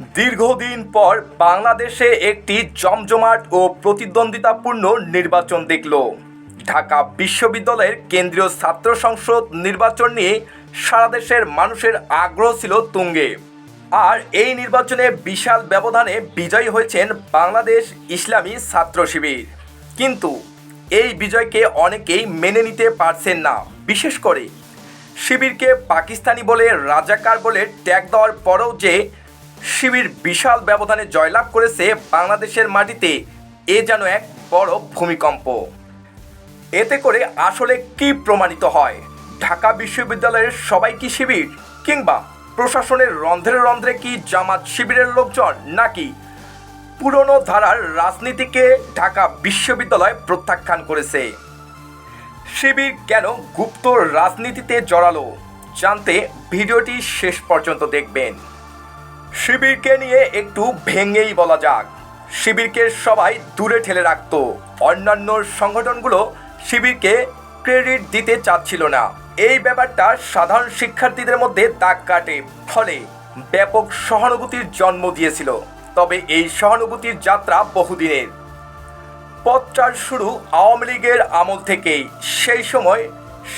দীর্ঘদিন পর বাংলাদেশে একটি জমজমাট ও প্রতিদ্বন্দ্বিতাপূর্ণ নির্বাচন দেখল। ঢাকা বিশ্ববিদ্যালয়ের কেন্দ্রীয় ছাত্র সংসদ নির্বাচন নিয়ে সারা দেশের মানুষের আগ্রহ ছিল তুঙ্গে। আর এই নির্বাচনে বিশাল ব্যবধানে বিজয়ী হয়েছেন বাংলাদেশ ইসলামী ছাত্র শিবির। কিন্তু এই বিজয়কে অনেকেই মেনে নিতে পারছেন না। বিশেষ করে শিবিরকে পাকিস্তানি বলে রাজাকার বলে ট্যাগ দেওয়ার পরেও যে শিবির বিশাল ব্যবধানে জয়লাভ করেছে বাংলাদেশের মাটিতে। এ যেন এক বড় ভূমিকম্প। এতে করে আসলে কি প্রমাণিত হয়? ঢাকা বিশ্ববিদ্যালয়ের সবাই কি শিবির? কিংবা প্রশাসনের রন্ধ্রে রন্ধ্রে কি জামাত শিবিরের লোকজন নাকি পুরনো ধারার রাজনীতিকে ঢাকা বিশ্ববিদ্যালয় প্রত্যাখ্যান করেছে? শিবির কেন গুপ্ত রাজনীতিতে জড়ালো? জানতে ভিডিওটি শেষ পর্যন্ত দেখবেন। শিবিরকে নিয়ে একটু ভেঙেই বলা যাক। শিবিরকে সবাই দূরে ঠেলে রাখত। অন্যান্য সংগঠনগুলো শিবিরকে ক্রেডিট দিতে চাচ্ছিল না। এই ব্যাপারটা সাধারণ শিক্ষার্থীদের মধ্যে দাগ কাটে। ফলে ব্যাপক সহানুভূতির জন্ম দিয়েছিল। তবে এই সহানুভূতির যাত্রা বহুদিনের। পথটার শুরু আওয়ামী লীগের আমল থেকেই। সেই সময়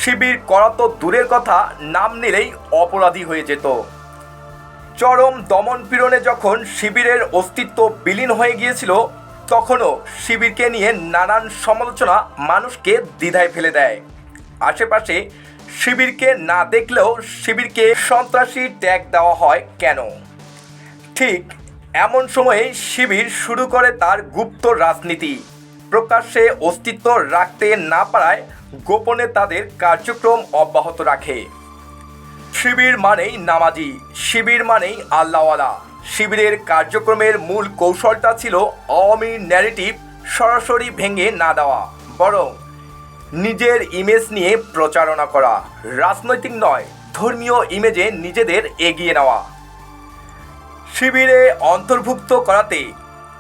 শিবির করা তো দূরের কথা, নাম নিলেই অপরাধী হয়ে যেত। চরম দমন পীড়নে যখন শিবিরের অস্তিত্ব বিলীন হয়ে গিয়েছিল, তখনও শিবিরকে নিয়ে নানান সমালোচনা মানুষকে দ্বিধায় ফেলে দেয়। আশেপাশে শিবিরকে না দেখলেও শিবিরকে সন্ত্রাসী ট্যাগ দেওয়া হয় কেন? ঠিক এমন সময়ে শিবির শুরু করে তার গুপ্ত রাজনীতি। প্রকাশ্যে অস্তিত্ব রাখতে না পারায় গোপনে তাদের কার্যক্রম অব্যাহত রাখে। শিবির মানেই নামাজি, শিবির মানেই আল্লাহওয়ালা। শিবিরের কার্যক্রমের মূল কৌশলটা ছিল আওয়ামী ন্যারেটিভ সরাসরি ভেঙে না দেওয়া, বরং নিজের ইমেজ নিয়ে প্রচারণা করা। রাজনৈতিক নয়, ধর্মীয় ইমেজে নিজেদের এগিয়ে নেওয়া। শিবিরে অন্তর্ভুক্ত করাতে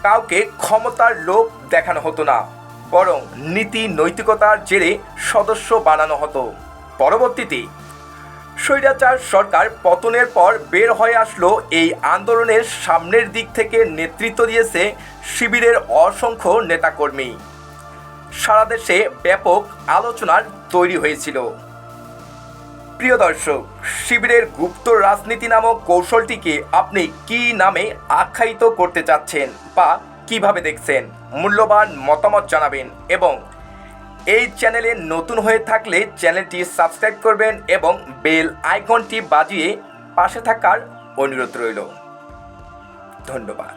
কাউকে ক্ষমতার লোভ দেখানো হতো না, বরং নীতি নৈতিকতার জেরে সদস্য বানানো হতো। পরবর্তীতে স্বৈরাচার সরকার পতনের পর বের হয়ে আসলো এই আন্দোলনের সামনের দিক থেকে নেতৃত্ব দিয়েছে শিবিরের অসংখ্য নেতাকর্মী। সারা দেশে ব্যাপক আলোচনার তৈরি হয়েছিল। প্রিয় দর্শক, শিবিরের গুপ্ত রাজনীতি নামক কৌশলটিকে আপনি কি নামে আখ্যায়িত করতে চাচ্ছেন বা কীভাবে দেখছেন? মূল্যবান মতামত জানাবেন এবং এই চ্যানেলে নতুন হয়ে থাকলে চ্যানেলটি সাবস্ক্রাইব করবেন এবং বেল আইকনটি বাজিয়ে পাশে থাকার অনুরোধ রইল। ধন্যবাদ।